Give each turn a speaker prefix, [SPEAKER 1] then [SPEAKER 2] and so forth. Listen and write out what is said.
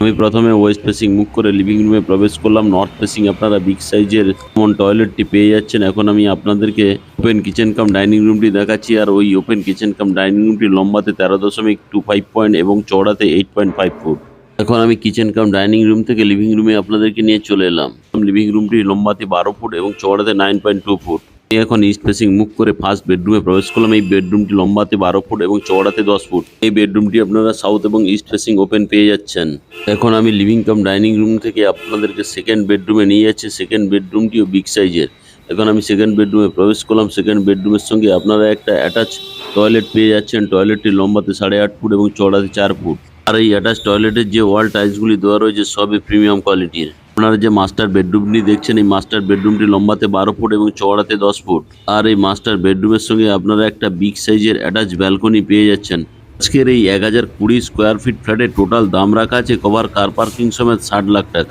[SPEAKER 1] আমি প্রথমে West facing মুখ করে লিভিং রুমে প্রবেশ করলাম। নর্থ ফেসিং আপনারা বিগ সাইজের যেমন টয়লেটটি পেয়ে যাচ্ছেন। এখন আমি আপনাদেরকে ওপেন কিচেন কাম ডাইনিং রুমটি দেখাচ্ছি। আর ওই ওপেন কিচেন কাম ডাইনিং রুমটি লম্বাতে তেরো দশমিক টু ফাইভ পয়েন্ট এবং চওড়াতে এইট পয়েন্ট ফাইভ ফুট এখন আমি কিচেন কাম ডাইনিং রুম থেকে লিভিং রুমে আপনাদেরকে নিয়ে চলে এলাম। লিভিং রুমটি লম্বাতে বারো ফুট এবং চওড়াতে নাইন পয়েন্ট টু ফুট এখন ইস্ট ফেসিং মুখ করে ফার্স্ট বেডরুমে প্রবেশ করলাম। এই বেডরুমটি লম্বাতে বারো ফুট এবং চওড়াতে দশ ফুট। এই বেডরুমটি আপনারা সাউথ এবং ইস্ট ফেসিং ওপেন পেয়ে যাচ্ছেন। এখন আমি লিভিং কাম ডাইনিং রুম থেকে আপনাদেরকে সেকেন্ড বেডরুমে নিয়ে যাচ্ছি। সেকেন্ড বেডরুমটিও বিগ সাইজের এখন আমি সেকেন্ড বেডরুমে প্রবেশ করলাম। সেকেন্ড বেডরুমের সঙ্গে আপনারা একটা অ্যাটাচ টয়লেট পেয়ে যাচ্ছেন। টয়লেটটি লম্বাতে সাড়ে আট ফুট এবং চওড়াতে চার ফুট। আর এই অ্যাটাচ টয়লেটের যে ওয়াল টাইলসগুলি দেওয়া রয়েছে, সবই প্রিমিয়াম কোয়ালিটির আপনারা যে মাস্টার বেডরুমটি দেখছেন, এই মাস্টার বেডরুমটি লম্বাতে বারো ফুট এবং চওড়াতে দশ ফুট। আর এই মাস্টার বেডরুমের সঙ্গে আপনারা একটা বিগ সাইজের অ্যাটাচ ব্যালকনি পেয়ে যাচ্ছেন। আজকের এই এক হাজার কুড়ি স্কোয়ার ফিট ফ্ল্যাটের টোটাল দাম রাখা আছে কভার কার পার্কিং সমেত ষাট লাখ টাকা।